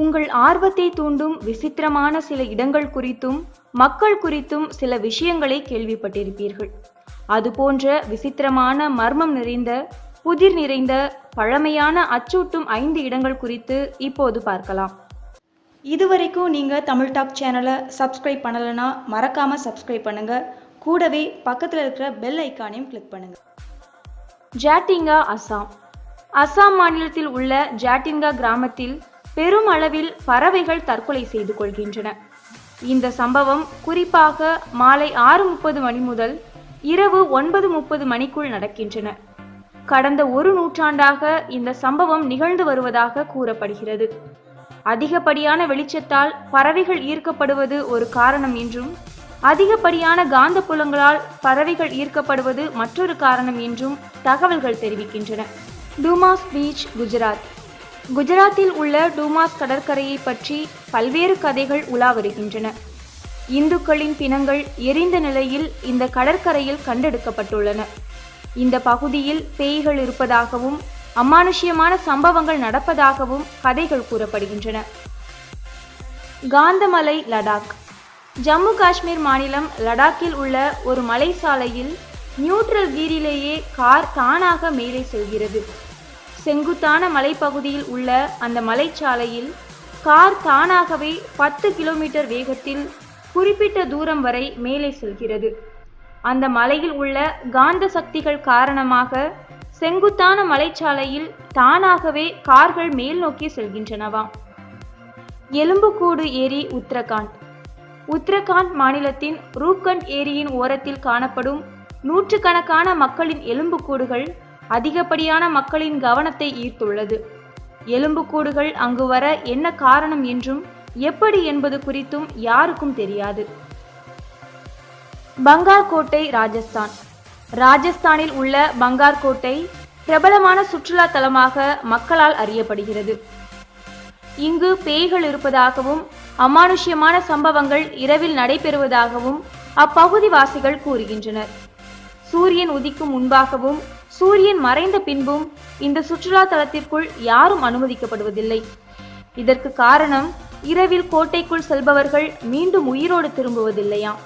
உங்கள் ஆர்வத்தை தூண்டும் விசித்திரமான சில இடங்கள் குறித்தும் மக்கள் குறித்தும் சில விஷயங்களை கேள்விப்பட்டிருப்பீர்கள். அதுபோன்ற விசித்திரமான மர்மம் நிறைந்த புதிர் நிறைந்த பழமையான அச்சூட்டும் ஐந்து இடங்கள் குறித்து இப்போது பார்க்கலாம். இதுவரைக்கும் நீங்கள் தமிழ் டாக் சேனலை சப்ஸ்கிரைப் பண்ணலைன்னா மறக்காமல் சப்ஸ்கிரைப் பண்ணுங்கள் கூடவே பக்கத்தில் இருக்கிற பெல் ஐக்கானையும் கிளிக் பண்ணுங்கள் ஜாட்டிங்கா அசாம். அசாம் மாநிலத்தில் உள்ள ஜாட்டிங்கா கிராமத்தில் பெரும் அளவில் பறவைகள் தற்கொலை செய்து கொள்கின்றன. இந்த சம்பவம் குறிப்பாக மாலை ஆறு முப்பது மணி முதல் இரவு ஒன்பது முப்பது மணிக்குள் நடக்கின்றன. கடந்த ஒரு நூற்றாண்டாக இந்த சம்பவம் நிகழ்ந்து வருவதாக கூறப்படுகிறது. அதிகப்படியான வெளிச்சத்தால் பறவைகள் ஈர்க்கப்படுவது ஒரு காரணம் என்றும் அதிகப்படியான காந்த புலங்களால் பறவைகள் ஈர்க்கப்படுவது மற்றொரு காரணம் என்றும் தகவல்கள் தெரிவிக்கின்றன. டூமாஸ் பீச் குஜராத் குஜராத்தில் உள்ள டூமாஸ் கடற்கரையை பற்றி பல்வேறு கதைகள் உலா வருகின்றன இந்துக்களின் பிணங்கள் எரிந்த நிலையில் இந்த கடற்கரையில் கண்டெடுக்கப்பட்டுள்ளன. இந்த பகுதியில் பேய்கள் இருப்பதாகவும் அமானுஷ்யமான சம்பவங்கள் நடப்பதாகவும் கதைகள் கூறப்படுகின்றன. காந்தமலை லடாக். ஜம்மு காஷ்மீர் மாநிலம் லடாக்கில் உள்ள ஒரு மலை சாலையில் நியூட்ரல் கீரிலேயே கார் தானாக மேலே செல்கிறது. செங்குத்தான மலைப்பகுதியில் உள்ள அந்த மலைச்சாலையில் கார் தானாகவே பத்து கிலோமீட்டர் வேகத்தில் குறிப்பிட்ட தூரம் வரை மேலே செல்கிறது. அந்த மலையில் உள்ள காந்த சக்திகள் காரணமாக செங்குத்தான மலைச்சாலையில் தானாகவே கார்கள் மேல் நோக்கி செல்கின்றனவாம் எலும்புக்கூடு ஏரி உத்தரகாண்ட். உத்தரகாண்ட் மாநிலத்தின் ரூப்கண்ட் ஏரியின் ஓரத்தில் காணப்படும் நூற்றுக்கணக்கான மக்களின் எலும்புக்கூடுகள் அதிகப்படியான மக்களின் கவனத்தை ஈர்த்துள்ளது. எலும்புக்கூடுகள் அங்கு வர என்ன காரணம் என்றும் எப்படி என்பது குறித்தும் யாருக்கும் தெரியாது. பங்கார் கோட்டை ராஜஸ்தான். ராஜஸ்தானில் உள்ள பங்கார் கோட்டை பிரபலமான சுற்றுலா தலமாக மக்களால் அறியப்படுகிறது. இங்கு பேய்கள் இருப்பதாகவும் அமானுஷ்யமான சம்பவங்கள் இரவில் நடைபெறுவதாகவும் அப்பகுதிவாசிகள் கூறுகின்றனர். சூரியன் உதிக்கும் முன்பாகவும் சூரியன் மறைந்த பின்பும் இந்த சுற்றுலா தலத்திற்குள் யாரும் அனுமதிக்கப்படுவதில்லை. இதற்கு காரணம் இரவில் கோட்டைக்குள் செல்பவர்கள் மீண்டும் உயிரோடு திரும்புவதில்லையாம்.